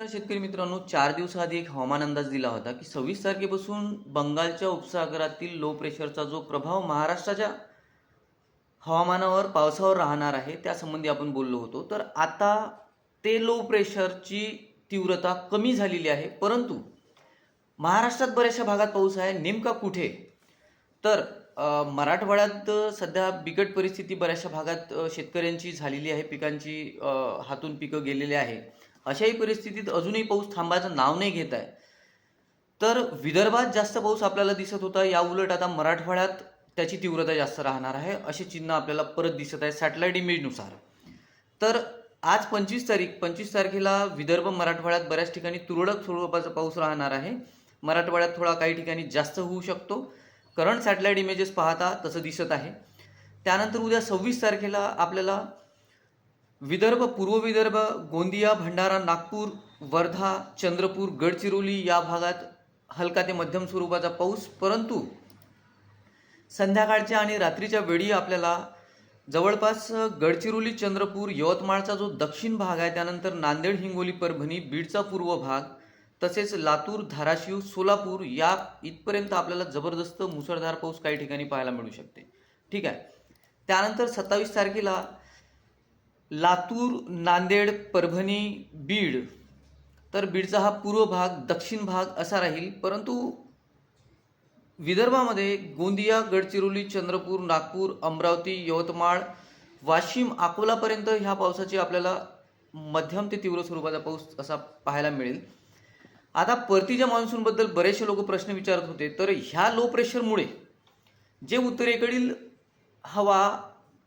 तर शेतकरी मित्रांनो चार दिवसाआधी एक हवामान अंदाज दिला होता की सव्वीस तारखेपासून बंगालच्या उपसागरातील लो प्रेशरचा जो प्रभाव महाराष्ट्राच्या हवामानावर पावसावर राहणार आहे त्यासंबंधी आपण बोललो होतो. तर आता ते लो प्रेशरची तीव्रता कमी झालेली आहे परंतु महाराष्ट्रात बऱ्याचशा भागात पाऊस आहे नेमका कुठे? तर मराठवाड्यात सध्या बिकट परिस्थिती बऱ्याचशा भागात शेतकऱ्यांची झालेली आहे पिकांची हातून पिकं गेलेली आहे. अशाही परिस्थितीत अजूनही पाऊस थांबायचं नाव नाही घेत आहे. तर विदर्भात जास्त पाऊस आपल्याला दिसत होता या उलट आता मराठवाड्यात त्याची तीव्रता जास्त राहणार आहे असे चिन्ह आपल्याला परत दिसत आहे सॅटेलाईट इमेजनुसार. तर आज पंचवीस तारीख पंचवीस तारखेला विदर्भ मराठवाड्यात बऱ्याच ठिकाणी तुरळक स्वरूपाचा पाऊस राहणार आहे. मराठवाड्यात थोडा काही ठिकाणी जास्त होऊ शकतो. करंट सॅटेलाईट इमेजेस पाहता तसं दिसत आहे. त्यानंतर उद्या सव्वीस तारखेला आपल्याला विदर्भ पूर्व विदर्भ गोंदिया भंडारा नागपूर वर्धा चंद्रपूर गडचिरोली या भागात हलका ते मध्यम स्वरूपाचा पाऊस परंतु संध्याकाळच्या आणि रात्रीच्या वेळी आपल्याला जवळपास गडचिरोली चंद्रपूर यवतमाळचा जो दक्षिण भाग आहे त्यानंतर नांदेड हिंगोली परभणी बीडचा पूर्व भाग तसेच लातूर धाराशिव सोलापूर या इथपर्यंत आपल्याला जबरदस्त मुसळधार पाऊस काही ठिकाणी पाहायला मिळू शकते. ठीक आहे. त्यानंतर सत्तावीस तारखेला लातूर नांदेड परभणी बीड. तर बीडचा हा पूर्व भाग दक्षिण भाग असा राहील. परंतु विदर्भामध्ये गोंदिया गडचिरोली चंद्रपूर नागपूर अमरावती यवतमाळ वाशिम अकोलापर्यंत ह्या पावसाची आपल्याला मध्यम ते तीव्र स्वरूपाचा पाऊस असा पाहायला मिळेल. आता परतीच्या मान्सूनबद्दल बरेचसे लोक प्रश्न विचारत होते. तर ह्या लो प्रेशरमुळे जे उत्तरेकडील हवा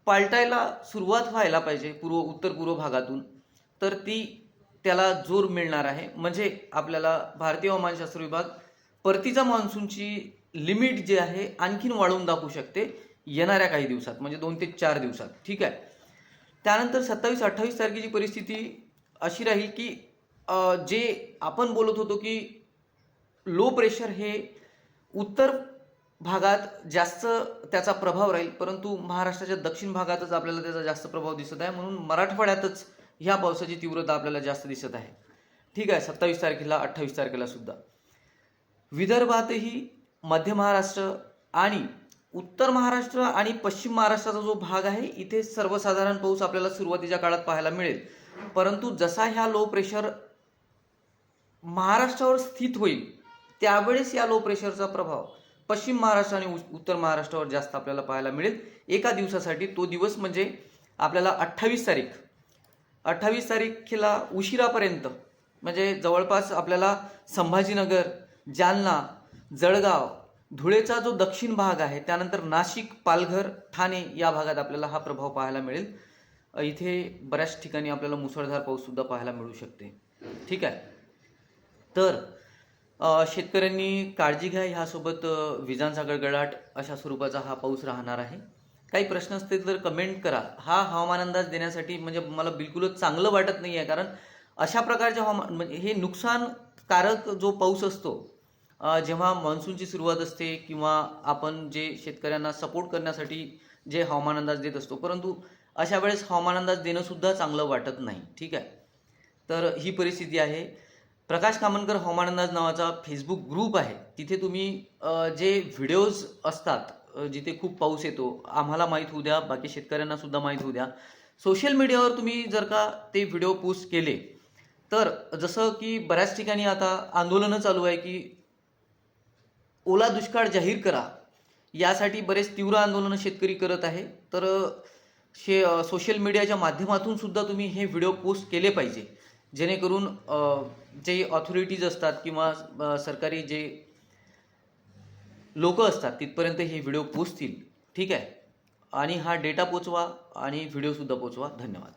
पालटायला सुरुवात व्हायला पाहिजे पूर्व उत्तर पूर्व भागातून तर ती त्याला जोर मिळणार आहे. म्हणजे आपल्याला भारतीय हवामानशास्त्र विभाग परतीचा मान्सूनची लिमिट जी आहे आणखीन वाढवून दाखवू शकते येणाऱ्या काही दिवसात म्हणजे दोन ते चार दिवसात. ठीक आहे? त्यानंतर सत्तावीस अठ्ठावीस तारखेची परिस्थिती अशी राहील की जे आपण बोलत होतो की लो प्रेशर हे उत्तर भागात जास्त त्याचा प्रभाव राहील परंतु महाराष्ट्राच्या दक्षिण भागातच आपल्याला त्याचा जास्त प्रभाव दिसत आहे. म्हणून मराठवाड्यातच ह्या पावसाची तीव्रता आपल्याला जास्त दिसत आहे. ठीक आहे सत्तावीस तारखेला अठ्ठावीस तारखेला सुद्धा. विदर्भातही मध्य महाराष्ट्र आणि उत्तर महाराष्ट्र आणि पश्चिम महाराष्ट्राचा जो भाग आहे इथे सर्वसाधारण पाऊस आपल्याला सुरुवातीच्या काळात पाहायला मिळेल. परंतु जसा ह्या लो प्रेशर महाराष्ट्रावर स्थित होईल त्यावेळेस या लो प्रेशरचा प्रभाव पश्चिम महाराष्ट्र आणि उ- उत्तर महाराष्ट्रावर जास्त आपल्याला पाहायला मिळेल. एका दिवसासाठी तो दिवस म्हणजे आपल्याला अठ्ठावीस तारीख. अठ्ठावीस तारीखेला उशिरापर्यंत म्हणजे जवळपास आपल्याला संभाजीनगर जालना जळगाव धुळेचा जो दक्षिण भाग आहे त्यानंतर नाशिक पालघर ठाणे या भागात आपल्याला हा प्रभाव पाहायला मिळेल. इथे बऱ्याच ठिकाणी आपल्याला मुसळधार पाऊस सुद्धा पाहायला मिळू शकते. ठीक आहे? तर शेतकऱ्यांनी काळजी घ्या ह्यासोबत विजांचा गडगडाट अशा स्वरूपाचा हा पाऊस राहणार आहे. काही प्रश्न असतील तर कमेंट करा. हा हवामान अंदाज देण्यासाठी म्हणजे मला बिलकुलच चांगलं वाटत नाही आहे कारण अशा प्रकारच्या हवामान म्हणजे हे नुकसानकारक जो पाऊस असतो जेव्हा मान्सूनची सुरुवात असते किंवा आपण जे शेतकऱ्यांना सपोर्ट करण्यासाठी जे हवामान अंदाज देत असतो परंतु अशा वेळेस हवामान अंदाज देणंसुद्धा चांगलं वाटत नाही. ठीक आहे? तर ही परिस्थिती आहे. प्रकाश कामनकर हवामान अंदाज नावाचा फेसबुक ग्रुप आहे. तिथे तुम्ही जे व्हिडिओज असतात जिथे खूप पाऊस येतो आम्हाला माहीत होऊ द्या बाकी शेतकऱ्यांना सुद्धा माहीत होऊ द्या. सोशल मीडियावर तुम्ही जर का ते व्हिडिओ पोस्ट केले तर जसं की बऱ्याच ठिकाणी आता आंदोलनं चालू आहे की ओला दुष्काळ जाहीर करा. यासाठी बरेच तीव्र आंदोलनं शेतकरी करत आहे. तर शे सोशल मीडियाच्या माध्यमातून सुद्धा तुम्ही हे व्हिडिओ पोस्ट केले पाहिजे. जेणेकरून जे ऑथॉरिटीज असतात किंवा सरकारी जे लोक असतात तिथपर्यंत हे व्हिडिओ पोचतील. ठीक आहे? आणि हा डेटा पोचवा आणि व्हिडिओसुद्धा पोचवा. धन्यवाद.